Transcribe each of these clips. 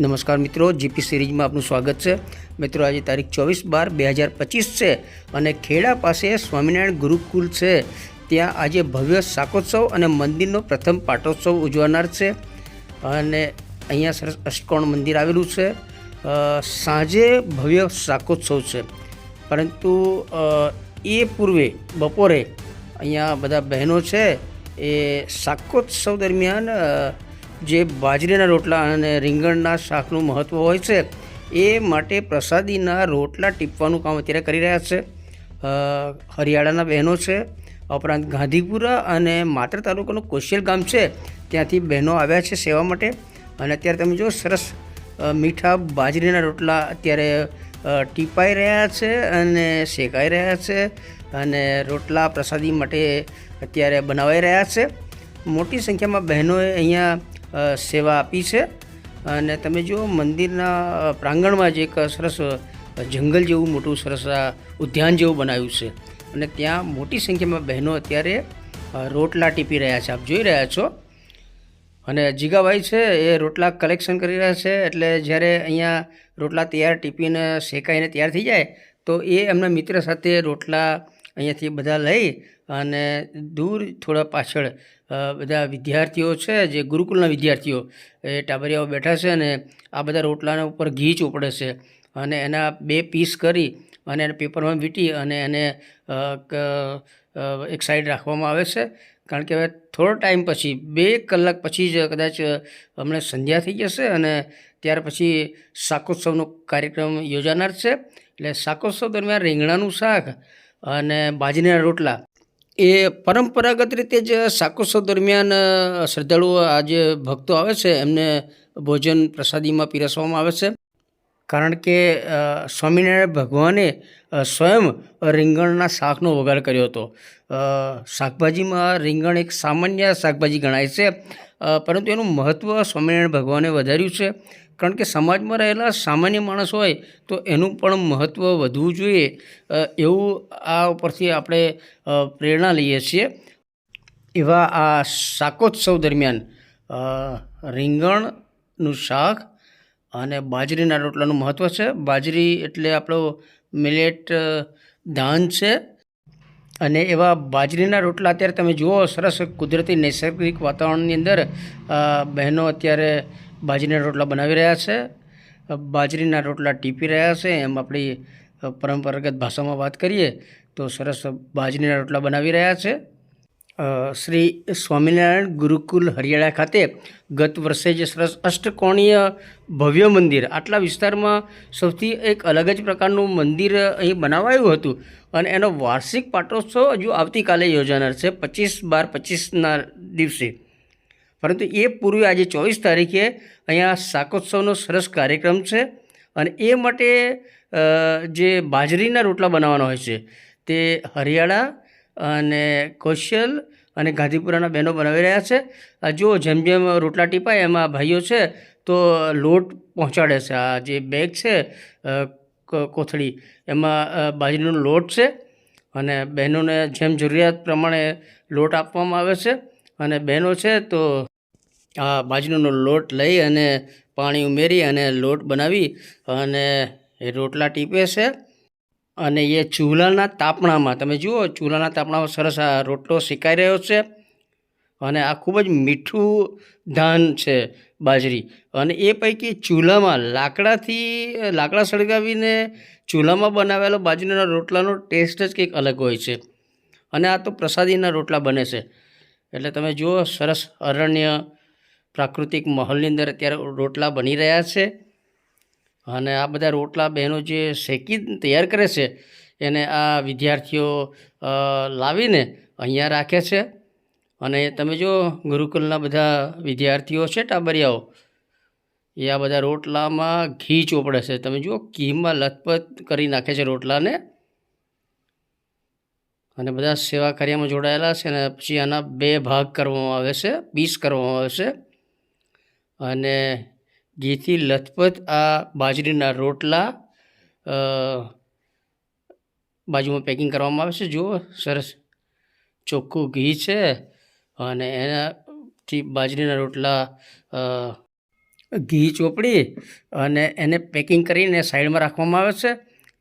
નમસ્કાર મિત્રો, જીપી સિરીઝમાં આપનું સ્વાગત છે. મિત્રો, આજે તારીખ ચોવીસ બાર બે હજાર પચીસ છે અને ખેડા પાસે સ્વામિનારાયણ ગુરુકુલ છે. ત્યાં આજે ભવ્ય શાકોત્સવ અને મંદિરનો પ્રથમ પાટોત્સવ ઉજવનાર છે. અને અહીંયા સરસ અષ્ટકોણ મંદિર આવેલું છે. સાંજે ભવ્ય શાકોત્સવ છે. પરંતુ એ પૂર્વે બપોરે અહીંયા બધા બહેનો છે એ શાકોત્સવ દરમિયાન જે બાજરીના રોટલા અને રીંગણના શાકનું મહત્ત્વ હોય છે, એ માટે પ્રસાદીના રોટલા ટીપવાનું કામ અત્યારે કરી રહ્યા છે. હરિયાળાના બહેનો છે, ઉપરાંત ગાંધીપુરા અને માત્ર તાલુકાનું કોશિયલ ગામ છે, ત્યાંથી બહેનો આવ્યા છે સેવા માટે. અને અત્યારે તમે જો સરસ મીઠા બાજરીના રોટલા અત્યારે ટીપાઈ રહ્યા છે અને શેકાઈ રહ્યા છે અને રોટલા પ્રસાદી માટે અત્યારે બનાવાઈ રહ્યા છે. મોટી સંખ્યામાં બહેનોએ અહીંયા સેવા આપી છે. અને તમે જુઓ, મંદિરના પ્રાંગણમાં જ એક સરસ જંગલ જેવું મોટું સરસ ઉદ્યાન જેવું બનાવ્યું છે. અને ત્યાં મોટી સંખ્યામાં બહેનો અત્યારે રોટલા ટીપી રહ્યા છે. આપ જોઈ રહ્યા છો. અને જીગાભાઈ છે, એ રોટલા કલેક્શન કરી રહ્યા છે. એટલે જ્યારે અહીંયા રોટલા તૈયાર ટીપીને શેકાઈને તૈયાર થઈ જાય, તો એ એમના મિત્ર સાથે રોટલા અહીંયાથી બધા લઈ અને દૂર થોડા પાછળ બધા વિદ્યાર્થીઓ છે, જે ગુરુકુલના વિદ્યાર્થીઓ, એ ટાબરિયાઓ બેઠા છે અને આ બધા રોટલાના ઉપર ઘી ચોપડે છે. અને એના બે પીસ કરી અને એને પેપરમાં વીંટી અને એને એક સાઈડ રાખવામાં આવે છે. કારણ કે હવે થોડો ટાઈમ પછી, બે કલાક પછી જ કદાચ હમણાં સંધ્યા થઈ જશે અને ત્યાર પછી શાકોત્સવનો કાર્યક્રમ યોજાનાર છે. એટલે શાકોત્સવ દરમિયાન રીંગણાનું શાક અને બાજરીના રોટલા, એ પરંપરાગત રીતે જ શાકોત્સવ દરમિયાન શ્રદ્ધાળુઓ આજે ભક્તો આવે છે, એમને ભોજન પ્રસાદીમાં પીરસવામાં આવે છે. કારણ કે સ્વામિનારાયણ ભગવાને સ્વયં રીંગણના શાકનો વઘાર કર્યો હતો. શાકભાજીમાં રીંગણ એક સામાન્ય શાકભાજી ગણાય છે પરંતુ એનું મહત્ત્વ સ્વામિનારાયણ ભગવાને વધાર્યું છે. કારણ કે સમાજમાં રહેલા સામાન્ય માણસ હોય તો એનું પણ મહત્ત્વ વધવું જોઈએ. એવું આ ઉપરથી આપણે પ્રેરણા લઈએ છીએ. એવા આ શાકોત્સવ દરમિયાન રીંગણનું શાક અને બાજરીના રોટલાનું મહત્ત્વ છે. બાજરી એટલે આપણો મિલેટ ધાન છે. અને એવા બાજરીના રોટલા અત્યારે તમે જુઓ, સરસ કુદરતી નૈસર્ગિક વાતાવરણની અંદર બહેનો અત્યારે બાજરીના રોટલા બનાવી રહ્યા છે. બાજરીના રોટલા ટીપી રહ્યા છે. એમ આપણી પરંપરાગત ભાષામાં વાત કરીએ તો સરસ બાજરીના રોટલા બનાવી રહ્યા છે. શ્રી સ્વામિનારાયણ ગુરુકુલ હરિયાણા ખાતે ગત વર્ષે જે સરસ અષ્ટકોણીય ભવ્ય મંદિર આટલા વિસ્તારમાં સૌથી એક અલગ જ પ્રકારનું મંદિર અહીં બનાવાયું હતું અને એનો વાર્ષિક પાટોત્સવ હજુ આવતીકાલે યોજાનાર છે પચીસ બાર પચીસના દિવસે. પરંતુ એ પૂર્વે આજે ચોવીસ તારીખે અહીંયા શાકોત્સવનો સરસ કાર્યક્રમ છે અને એ માટે જે બાજરીના રોટલા બનાવવાના હોય છે, તે હરિયાળા અને કૌશલ અને ગાંધીપુરાના બહેનો બનાવી રહ્યા છે. જો જેમ જેમ રોટલા ટીપાય, એમાં ભાઈઓ છે, તો લોટ પહોંચાડે છે. આ જે બેગ છે કોથળી, એમાં બાજરીનો લોટ છે અને બહેનોને જેમ જરૂરિયાત પ્રમાણે લોટ આપવામાં આવે છે અને બહેનો છે, તો આ બાજરીનો લોટ લઈ અને પાણી ઉમેરી અને લોટ બનાવી અને એ રોટલા ટીપે છે. અને એ ચૂલાના તાપણામાં, તમે જુઓ, ચૂલાના તાપણામાં સરસ આ રોટલો શેકાઈ રહ્યો છે. અને આ ખૂબ જ મીઠું ધાન છે બાજરી. અને એ પૈકી ચૂલામાં લાકડાથી, લાકડા સળગાવીને ચૂલામાં બનાવેલો બાજરીના રોટલાનો ટેસ્ટ જ કંઈક અલગ હોય છે. અને આ તો પ્રસાદીના રોટલા બને છે. એટલે તમે જુઓ, સરસ અરણ્ય પ્રાકૃતિક માહોલની અંદર અત્યારે રોટલા બની રહ્યા છે. અને આ બધા રોટલા બહેનો જે શેકી તૈયાર કરે છે, એને આ વિદ્યાર્થીઓ લાવીને અહીંયા રાખે છે. અને તમે જો ગુરુકુલના બધા વિદ્યાર્થીઓ છે, ટાબરિયાઓ, એ આ બધા રોટલામાં ઘી ચોપડે છે. તમે જુઓ, ઘીમાં લથપથ કરી નાખે છે રોટલાને. અને બધા સેવા કાર્યમાં જોડાયેલા છે અને પછી આના બે ભાગ કરવામાં આવે છે, પીસ કરવામાં આવે છે. અને ઘીથી લથપથ આ બાજરીના રોટલા બાજુમાં પેકિંગ કરવામાં આવે છે. જુઓ, સરસ ચોખ્ખું ઘી છે અને એનાથી બાજરીના રોટલા ઘી ચોપડી અને એને પેકિંગ કરીને સાઈડમાં રાખવામાં આવે છે.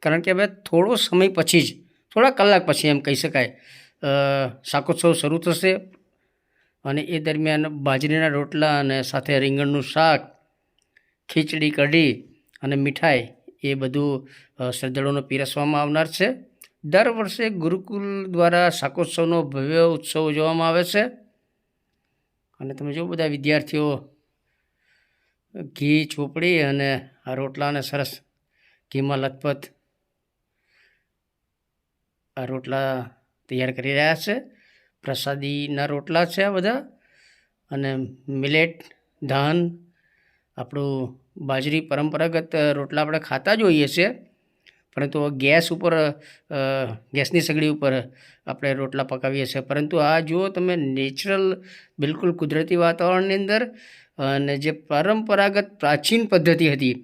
કારણ કે હવે થોડો સમય પછી જ, થોડા કલાક પછી એમ કહી શકાય શાકોત્સવ શરૂ થશે. અને એ દરમિયાન બાજરીના રોટલા અને સાથે રીંગણનું શાક, ખીચડી, કઢી અને મીઠાઈ એ બધું શ્રદ્ધાળુઓને પીરસવામાં આવનાર છે. દર વર્ષે ગુરુકુલ દ્વારા શાકોત્સવનો ભવ્ય ઉત્સવ ઉજવવામાં આવે છે. અને તમે જો બધા વિદ્યાર્થીઓ, ઘી, ચોપડી અને આ રોટલાને સરસ ઘીમાં લથપથ આ રોટલા તૈયાર કરી રહ્યા છે. પ્રસાદીના રોટલા છે આ બધા અને મિલેટ, ધાન, આપણું બાજરી પરંપરાગત રોટલા આપણે ખાતા જ હોઈએ છીએ, પરંતુ ગેસ ઉપર ગેસની સગડી ઉપર આપણે રોટલા પકાવીએ છીએ. પરંતુ આ જુઓ તમે નેચરલ, બિલકુલ કુદરતી વાતાવરણની અંદર અને જે પરંપરાગત પ્રાચીન પદ્ધતિ હતી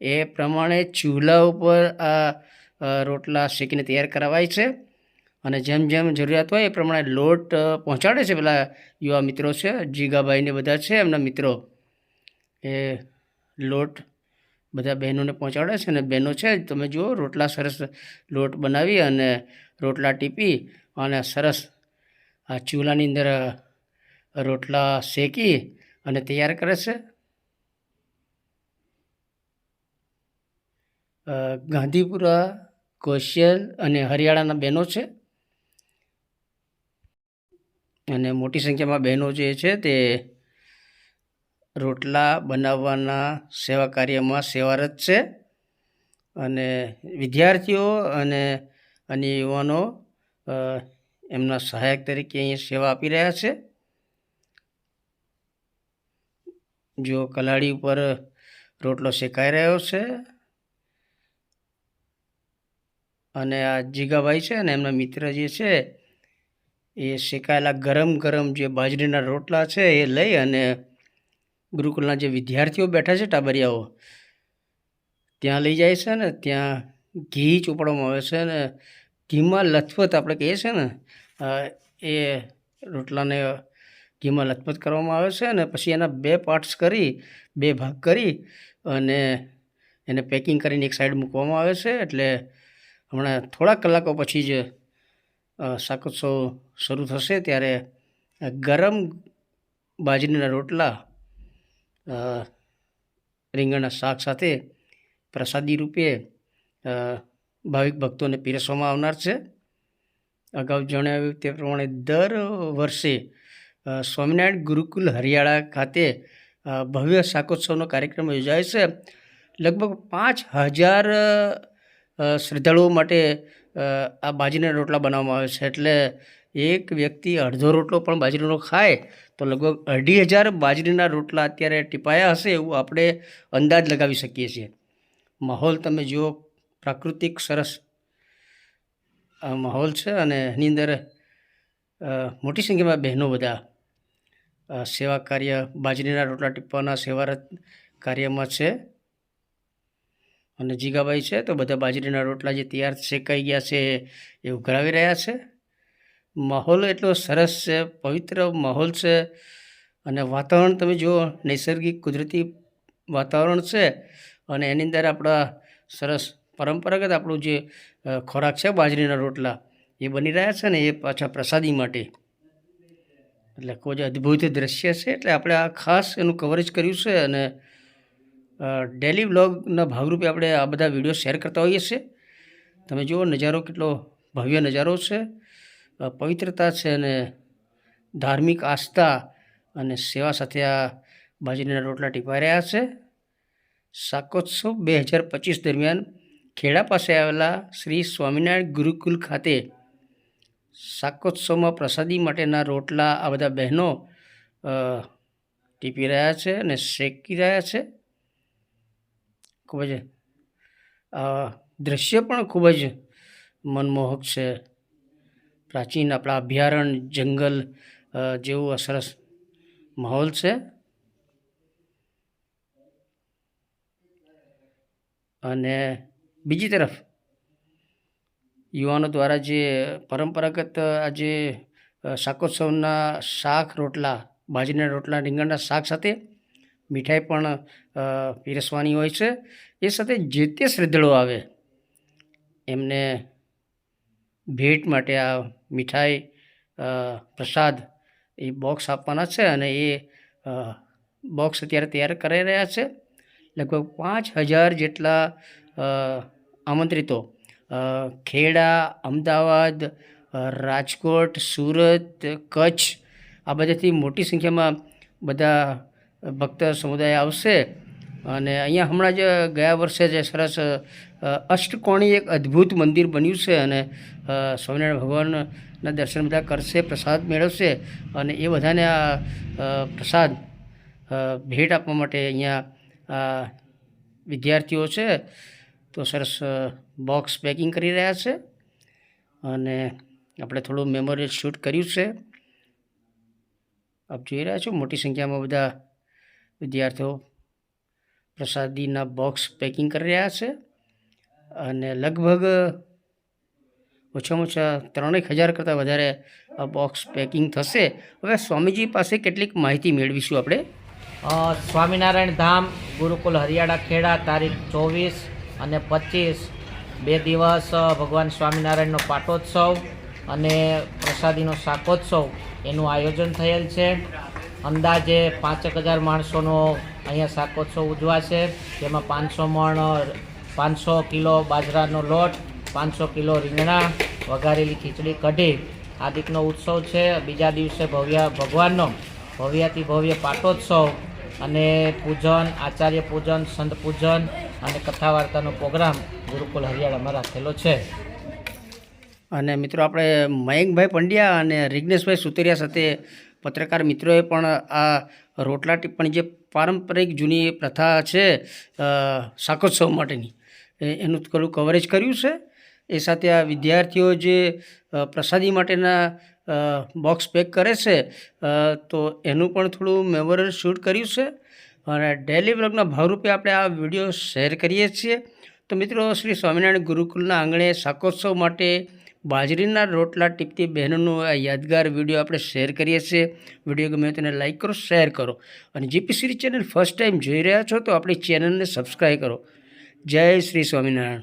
એ પ્રમાણે ચૂલા ઉપર આ રોટલા શેકીને તૈયાર કરાવાય છે. અને જેમ જેમ જરૂરિયાત હોય એ પ્રમાણે લોટ પહોંચાડે છે પેલા યુવા મિત્રો છે જીગાભાઈને બધા છે, એમના મિત્રો. એ લોટ બધા બહેનોને પહોંચાડે છે અને બહેનો છે, તમે જુઓ, રોટલા સરસ લોટ બનાવી અને રોટલા ટીપી અને સરસ આ ચૂલાની અંદર રોટલા શેકી અને તૈયાર કરે છે. ગાંધીપુરા કોશિયલ અને હરિયાણાના બહેનો છે. અને મોટી સંખ્યામાં બહેનો જે છે તે રોટલા બનાવવાના સેવા કાર્યમાં સેવારત છે. અને વિદ્યાર્થીઓ અને અન્ય યુવાનો એમના સહાયક તરીકે અહીંયા સેવા આપી રહ્યા છે. જો કલાડી ઉપર રોટલો શેકાઈ રહ્યો છે અને આ જીગાભાઈ છે અને એમના મિત્ર જે છે એ શેકાયેલા ગરમ ગરમ જે બાજરીના રોટલા છે એ લઈ અને ગુરુકુલના જે વિદ્યાર્થીઓ બેઠા છે ટાબરિયાઓ, ત્યાં લઈ જાય છે ને, ત્યાં ઘી ચોપડવામાં આવે છે ને, ઘીમાં લથપથ આપણે કહીએ છીએ ને એ રોટલાને ઘીમાં લથપથ કરવામાં આવે છે અને પછી એના બે પાર્ટ્સ કરી, બે ભાગ કરી અને એને પેકિંગ કરીને એક સાઈડ મૂકવામાં આવે છે. એટલે હમણાં થોડા કલાકો પછી જ શાકોત્સવ શરૂ થશે ત્યારે ગરમ બાજરીના રોટલા રીંગણના શાક સાથે પ્રસાદી રૂપે ભાવિક ભક્તોને પીરસવામાં આવનાર છે. અગાઉ જણાવ્યું તે પ્રમાણે દર વર્ષે સ્વામિનારાયણ ગુરુકુલ હરિયાળા ખાતે ભવ્ય શાકોત્સવનો કાર્યક્રમ યોજાય છે. લગભગ પાંચ હજાર શ્રદ્ધાળુઓ માટે આ બાજરીના રોટલા બનાવવામાં આવે છે. એટલે એક વ્યક્તિ અડધો રોટલો પણ બાજરીનો ખાય, તો લગભગ અઢી હજાર બાજરીના રોટલા અત્યારે ટીપાયા હશે એવું આપણે અંદાજ લગાવી શકીએ છીએ. માહોલ તમે જુઓ, પ્રાકૃતિક સરસ માહોલ છે અને એની અંદર મોટી સંખ્યામાં બહેનો બધા સેવા કાર્ય, બાજરીના રોટલા ટીપવાના સેવા કાર્યમાં છે. અને જીગાબાઈ છે તો બધા બાજરીના રોટલા જે તૈયાર શેકાઈ ગયા છે એ ઉઘરાવી રહ્યા છે. માહોલ એટલો સરસ છે, પવિત્ર માહોલ છે અને વાતાવરણ તમે જુઓ, નૈસર્ગિક કુદરતી વાતાવરણ છે અને એની અંદર આપણા સરસ પરંપરાગત આપણું જે ખોરાક છે બાજરીના રોટલા એ બની રહ્યા છે ને એ પાછા પ્રસાદી માટે. એટલે ખૂબ જ અદ્ભુત દ્રશ્ય છે, એટલે આપણે આ ખાસ એનું કવરેજ કર્યું છે અને ડેલી વ્લોગના ભાગરૂપે આપણે આ બધા વીડિયો શેર કરતા હોઈએ છીએ. તમે જુઓ, નજારો કેટલો ભવ્ય નજારો છે. પવિત્રતા છે અને ધાર્મિક આસ્થા અને સેવા સાથે આ બાજરીના રોટલા ટીપાઈ રહ્યા છે. શાકોત્સવ બે હજાર પચીસ દરમિયાન ખેડા પાસે આવેલા શ્રી સ્વામિનારાયણ ગુરુકુલ ખાતે શાકોત્સવમાં પ્રસાદી માટેના રોટલા આ બધા બહેનો ટીપી રહ્યા છે અને શેકી રહ્યા છે. ખૂબ જ દ્રશ્ય પણ ખૂબ જ મનમોહક છે. પ્રાચીન આપણા અભયારણ્ય, જંગલ જેવું સરસ માહોલ છે. અને બીજી તરફ, યુવાનો દ્વારા જે પરંપરાગત આજે શાકોત્સવના શાક રોટલા, બાજરીના રોટલા, રીંગણના શાક સાથે મીઠાઈ પણ પીરસવાની હોય છે. એ સાથે જે તે શ્રદ્ધળો આવે, એમને ભેટ માટે આ મીઠાઈ પ્રસાદ એ બોક્સ આપવાના છે અને એ બોક્સ અત્યારે તૈયાર કરી રહ્યા છે. લગભગ પાંચ હજાર જેટલા આમંત્રિતો ખેડા, અમદાવાદ રાજકોટ, સુરત, કચ્છ, આ બધાથી મોટી સંખ્યામાં બધા ભક્ત સમુદાય આવશે. અને અહીંયા હમણાં જ ગયા વર્ષે જે સરસ અષ્ટકોણી એક અદ્ભુત મંદિર બન્યું છે અને સ્વામિનારાયણ ભગવાનના દર્શન બધા કરશે, પ્રસાદ મેળવશે અને એ બધાને આ પ્રસાદ ભેટ આપવા માટે અહીંયા વિદ્યાર્થીઓ છે. તો સરસ બોક્સ પેકિંગ કરી રહ્યા છે અને આપણે થોડું મેમોરિયલ શૂટ કર્યું છે. આપ જોઈ રહ્યા છો મોટી સંખ્યામાં બધા વિદ્યાર્થીઓ પ્રસાદીના બોક્સ પેકિંગ કરી રહ્યા છે અને લગભગ ઓછામાં ઓછા ત્રણેક હજાર કરતાં વધારે આ બોક્સ પેકિંગ થશે. હવે સ્વામીજી પાસે કેટલીક માહિતી મેળવીશું આપણે? સ્વામિનારાયણ ધામ, ગુરુકુલ હરિયાળા ખેડા, તારીખ ચોવીસ અને પચીસ. બે દિવસ ભગવાન સ્વામિનારાયણનો પાટોત્સવ અને પ્રસાદીનો શાકોત્સવ. એનું આયોજન થયેલ છે. અંદાજે પાંચેક હજાર માણસોનો અહીંયા શાકોત્સવ ઉજવાશે. જેમાં પાંચસો મણ, પાંચસો કિલો બાજરાનો લોટ, પાંચસો કિલો રીંગણા, વઘારેલી ખીચડી કઢી. આદિકનો ઉત્સવ છે. બીજા દિવસે ભવ્ય ભગવાનનો ભવ્યાથી ભવ્ય પાટોત્સવ અને પૂજન, આચાર્ય પૂજન, સંત પૂજન અને કથા વાર્તાનો પ્રોગ્રામ ગુરુકુલ હરિયાળામાં રાખેલો છે. અને મિત્રો, આપણે મયંકભાઈ પંડ્યા અને રિગ્નેશભાઈ સુતરિયા સાથે પત્રકાર મિત્રોએ પણ આ રોટલા ટિપ્પણી જે પારંપરિક જૂની પ્રથા છે શાકોત્સવ માટેની એનું થોડું કવરેજ કર્યું છે. એ સાથે આ વિદ્યાર્થીઓ જે પ્રસાદી માટેના બોક્સ પેક કરે છે તો એનું પણ થોડું મેમોરિયલ શૂટ કર્યું છે. અને ડેલી બ્લોગના ભાવરૂપે આપણે આ વીડિયો શેર કરીએ છીએ. તો મિત્રો, શ્રી સ્વામિનારાયણ ગુરુકુલના આંગણે શાકોત્સવ માટે બાજરીના રોટલા ટીપતી બહેનોનો આ યાદગાર વીડિયો આપણે શેર કરીએ છીએ. વીડિયો ગમે તેને લાઈક કરો શેર કરો. અને GP series channel first time જોઈ રહ્યા છો તો આપણી ચેનલને સબસ્ક્રાઈબ કરો. જય શ્રી સ્વામિનારાયણ.